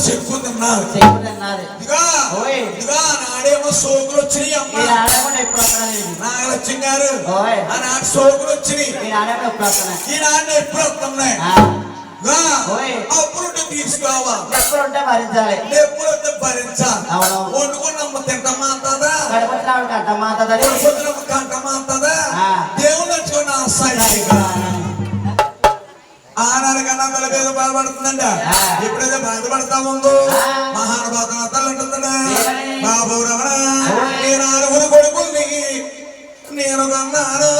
చెక్కు తిన్నారు చెప్పుతున్నది ఇదిగా ఓయ్. ఇదిగా నాడేమో సోకులు వచ్చినాయి ఈ అమ్మ ఆడకుండా ఎప్పుడు వస్తున్నది నాగలక్ష్మి గారు ఓయ్. ఆనాడు సోకులు వచ్చినాయి ఈ ఆడకుండా ఎప్పుడు వస్తున్నాయి ఈ నాన్న ఎప్పుడు వస్తున్నాయి ఆ, ఇదిగా, ఓయ్. అప్పుడు ఉంటే తీసుకోవా ఎప్పుడు ఉంటే భరించాలి ఎప్పుడు వస్తే భరించాలి అవును. వండుకున్నమ్మ తింటమా అంతదా గడపచ్చినప్పుడు కట్ట మాతది పొద్దునమ్మ కంటమా అంతదా ఆ. దేవుడు నచ్చుకున్న ఆశ ఆనాడు కన్నా బాధపడుతుందంట. ఎప్పుడైతే బాధపడతా ఉందో. మహానుభావ ఏమని? బాబు రమణ. నేను ఆరుగురు కొడుకుల్ని నేను కన్నాను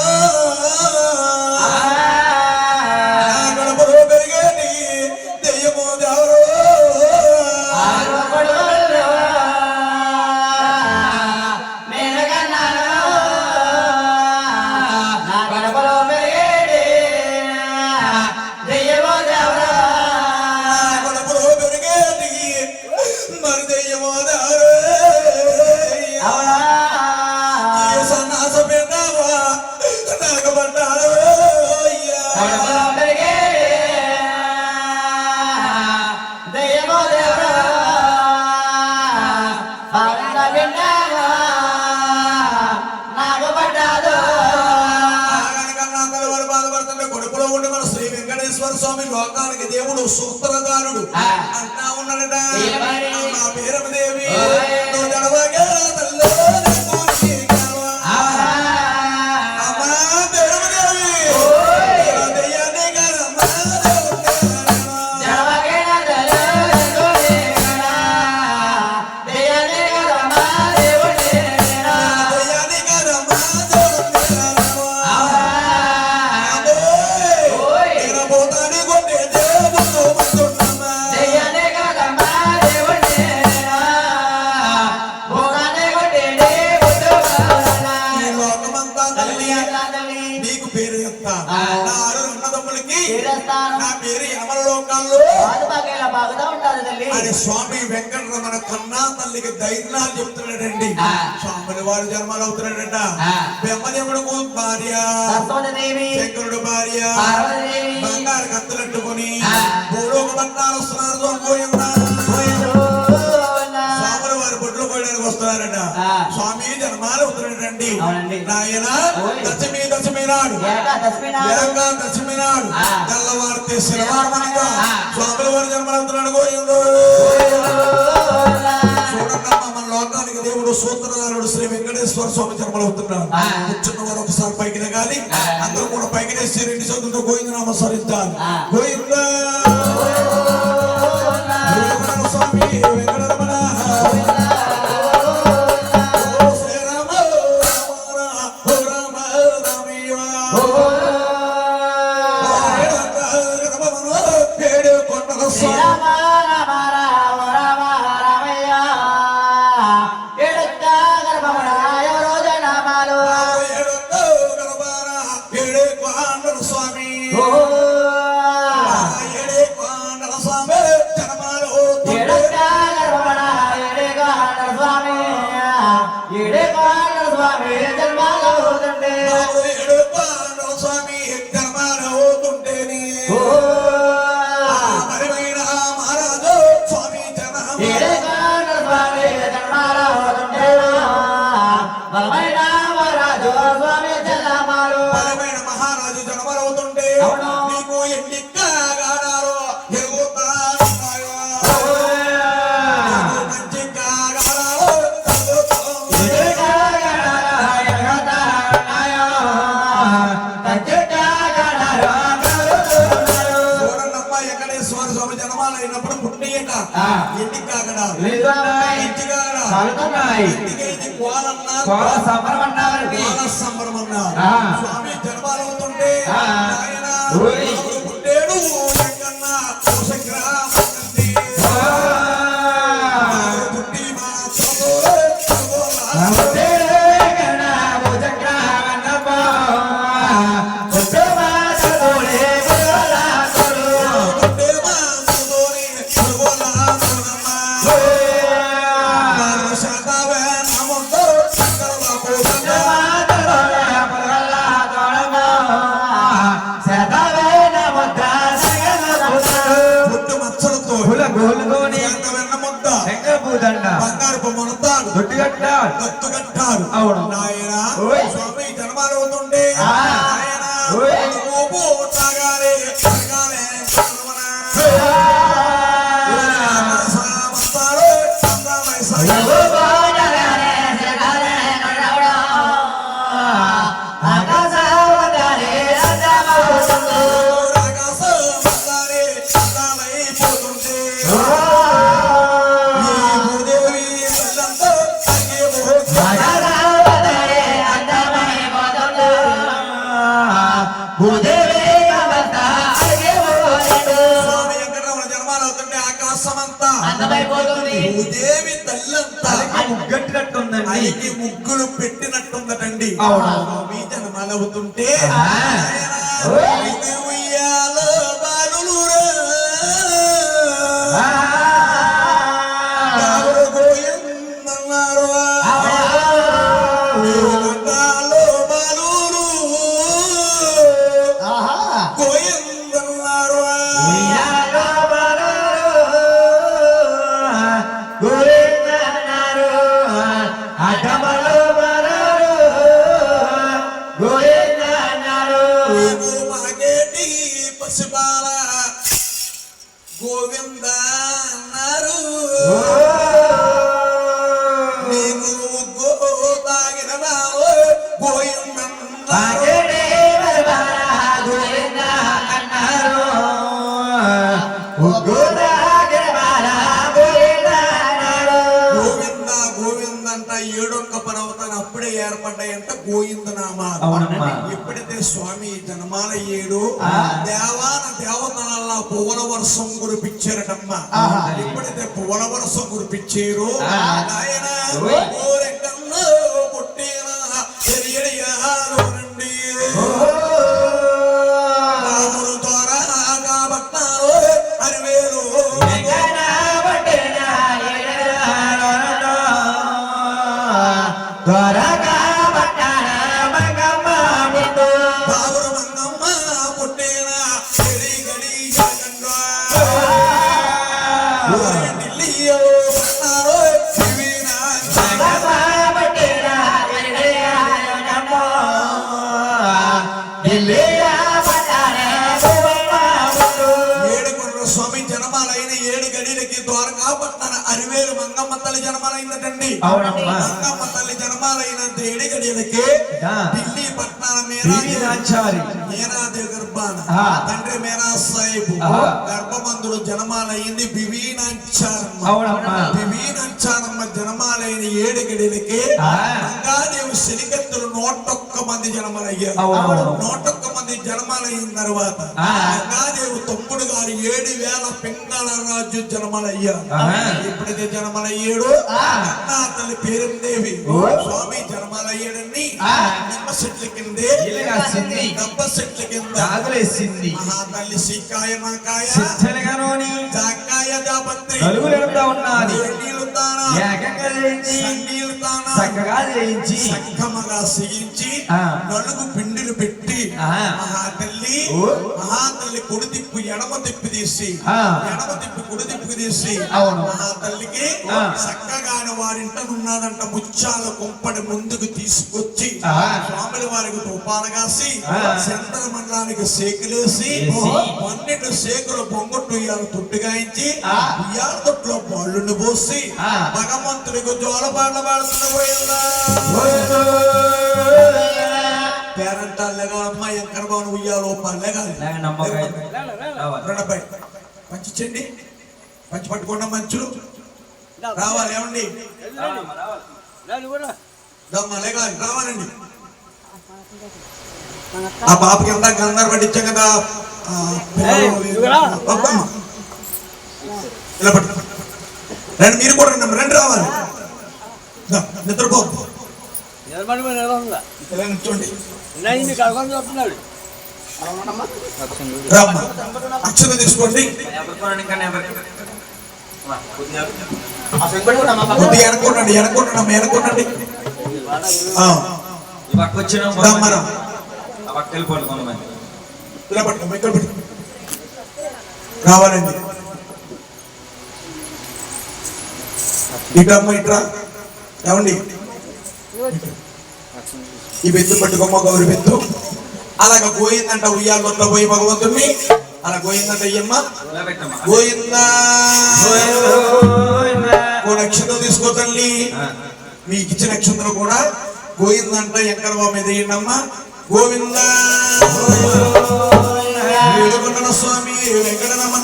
సూత్రధారుడు. అంటా ఉన్నాడట ఏమని? అమ్మా స్వామి వెంకటరమణ కన్నా తల్లికి ధైర్యాలు చెప్తున్నాడండి ఆ. స్వామిని వాడు జన్మలు అవుతున్నాడట. బ్రహ్మదేవుడు భార్య శంకరుడు భార్య బంగారు కత్తులట్టుకొని. భూలోక పట్టాలు వస్తున్నారు. నాయన. దశమి దశమి నాడు దశమి. తెల్లవారితే. స్వాముల వారి. చూడమ్మా మన లోకానికి దేవుడు సూత్రధారుడు శ్రీ వెంకటేశ్వర స్వామి జన్మలవుతున్నాడు ఆ. కూర్చున్న వారు ఒకసారి పైకి దిగాలి. అందరూ కూడా పైకి తెచ్చి రెండు చేతులతో గోవింద నామ స్మరించాలి ఆ. గోవింద ఎన్ని కాగడారు మంచి కాగడా ఇంటికైతే కోలన్నా కోల సంబరం అన్నారు. స్వామి జన్మాలవుతుంటే. ఆయన మునతాడు దొడ్డిగట్ట దత్తు కట్టారు అవును. నాయన ఆయనకి ముగ్గులు పెట్టినట్టుందటండి. అవును. స్వామి జన్మాలు గోవింద గోవింద అంట ఏడొక్క పర్వతాలు అప్పుడే ఏర్పడ్డాయంట గోవింద నామాలు అవునమ్మా. ఎప్పుడైతే స్వామి జన్మాల ఏడు. దేవాన దేవతలల్లా పువ్వుల వర్షం కురిపించారటమ్మా. ఎప్పుడైతే పువ్వుల వర్షం కురిపించారు. ఆయన అవునమ్మా. మంగమ్మ తల్లి జనమాలైన ఏడు గడిలకి ఆ. ఢిల్లీ పట్టణ వీరాచారి. మేరాదేవి గర్భాన. తండ్రి మేరా సాహిబు ఆ. గర్భమందులు జనమాలయ్యింది బివీనాచారమ్మ అవునమ్మా. బివీనాచారమ్మ జనమాలైన ఏడు గడిలకి ఆ. గంగాదేవి శనికత్తులు నూటొక్క మంది జనమలయ్యారు. నూటొక్క జనమాలైన తర్వాత. గంగాదేవి తమ్ముడు గారు ఏడు వేల పింగళ రాజు జనమలయ్యారు. ఎప్పుడైతే జనమలయ్యాడు ఆ. నా తల్లి పేరుందేవి. స్వామి జనమలయ్యాడని. నిమ్మ చెట్ల కిందే. దబ్బ చెట్ల కింద దాగులేసింది మహా తల్లి సీకాయ మాకాయ జాకాయ జాపత్రి ఉన్నది ఏకంగా చేయించి చక్కగా చేయించి. నలుగు పిండిలు పెట్టి ఆ. మహా తల్లి ఓ. మహా తల్లి కుడి తిప్పు ఎడమ తిప్పి తీసి. ఎడమ తిప్పి కుడి తిప్పు తీసి అవును. మహా తల్లికి ఆ. చక్కగాని వారింట ఉన్నదంట ముత్యాల కుంపడి ముందుకు తీసుకొచ్చి. స్వాముల వారికి తుపాన కాసి. చంద్ర మండలానికి సేకులేసి. పన్నెండు సేకులు పొంగొట్టు ఇయ్యాల తుట్టుగాయించి. ఇయ్యాల తొట్టులో పళ్ళుని పోసి. భగవంతుడికి జోలపాటలు పాడుతున్న పోయిందా పేరంటాళ్ళగా అమ్మాయి ఎక్కడ బాను ఉయ్యాలో పల్లెగాలి రెండపై పంచిచ్చండి పంచి పట్టుకున్న మంచులు. రావాలి ఏమండి? దమ్మ లేగాలి రావాలండి. ఆ పాపకి ఎంత గంధర్ పట్టించాం కదా. ఇలా పట్టు. రండి మీరు కూడా రండి రండి రావాలి. నిద్రపో అక్షత తీసుకోండి. కొద్దిగా ఎనకొండండి ఆ, వచ్చిన రమ్మరా వెళ్ళిపోండి కొంతమంది రావాలండి. ఇటమ్మ ఇట్రా ఏమండి? ఈ బెత్తు పట్టుకోమ్మ గౌరి బెత్తు అలాగ పోయిందంట ఉయ్యాలతో పోయి భగవంతుడిని అలా పోయిందంట అయ్యమ్మ. పోయిందా పెట్టమ్మా ఓ నక్షత్రం తీసుకో తల్లి. మీకు ఇచ్చిన నక్షత్రం కూడా పోయిందంట ఎక్కడ మీద వేయండమ్మా. గోవిందా. స్వామి వెంకటరమణ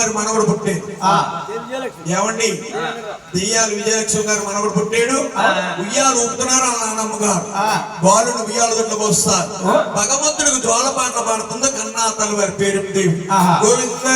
వారి మనవడు పుట్టాడు. ఏమండి? దెయ్యాలు విజయలక్ష్మి గారు మనవడు పుట్టాడు. ఉయ్యాలు ఊపుతున్నారు ఆ నాన్నమ్మ గారు. బాలుని ఉయ్యాలు దొడ్ల పోస్తారు భగవంతుడికి జోల పాటలు పాడుతుంది కన్నా తల్లి వారి పేరు దేవి గోవింద.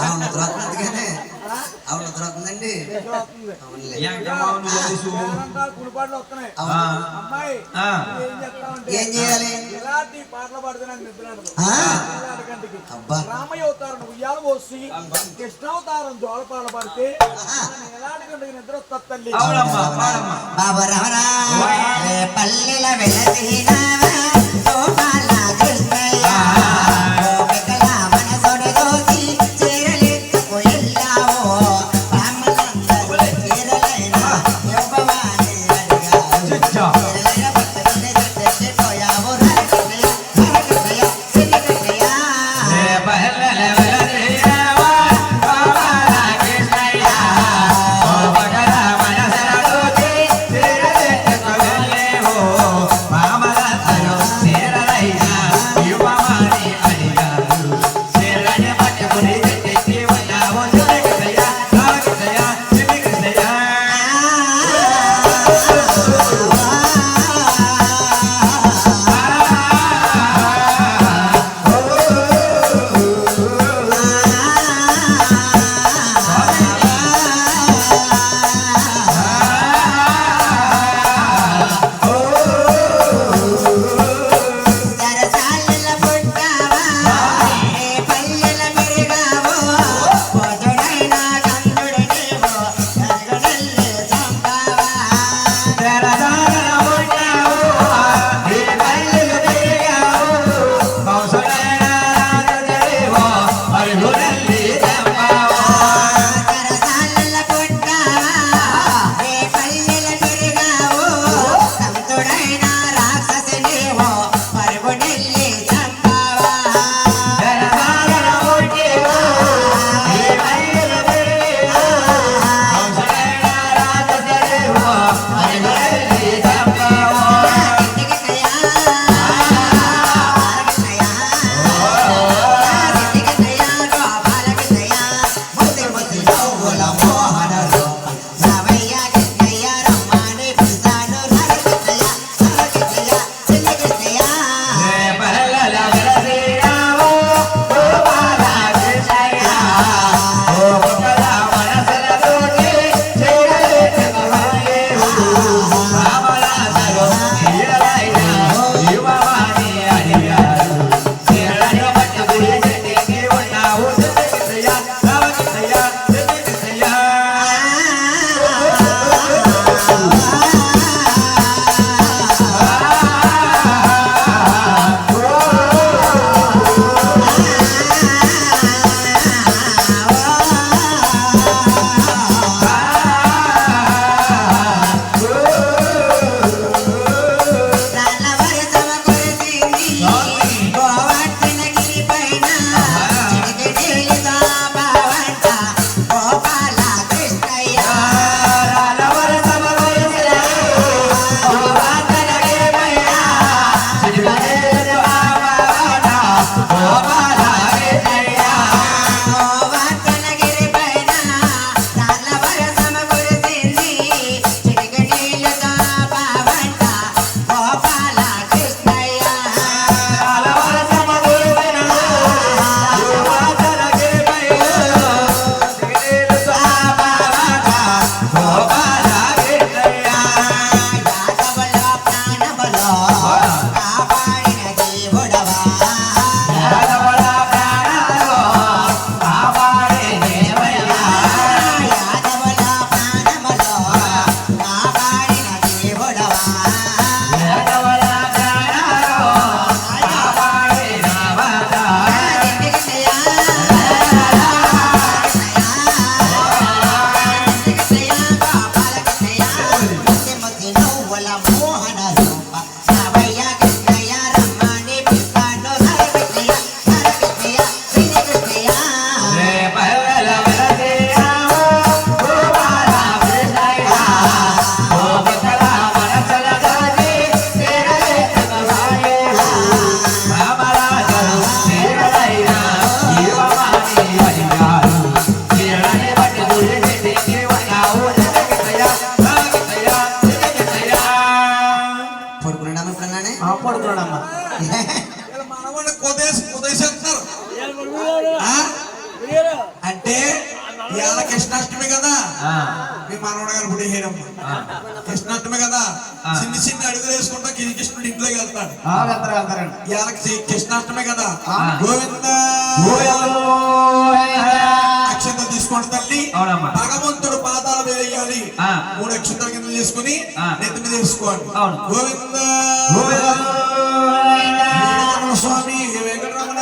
అవును దొరుకుతుందిగానే అవును దొరుకుతుందండి కుడిపడిలు వస్తున్నాయి. అమ్మాయి ఏం చేయాలి? ఇలాంటి పాటలు పాడితే నాకు నిద్ర రామయ్య అవతారం ఉయ్యాలు పోసి కృష్ణావతారం పడితే నాకు ఎలాంటి గంటకి నిద్ర వస్తుంది బాబు పల్లెల వెలసినావా Hey. అంటే ఇవాళ కృష్ణాష్టమి కదా. మీ మానవుడు గారు గుడి హేరమ్మ కృష్ణాష్టమి కదా. చిన్న చిన్న అడుగులు వేసుకుంటా కృష్ణుడు ఇంట్లో వెళ్తాడు. ఇవాళ కృష్ణాష్టమి కదా. గోవిందా. అవునమ్మా. భగవంతుడు పాదాల మీద వేయాలి ఆ. మూడు అక్షంతల కింద చేసుకుని. నెత్తి మీద వేసుకోండి అవును. గోవింద స్వామి వెంకటరమణ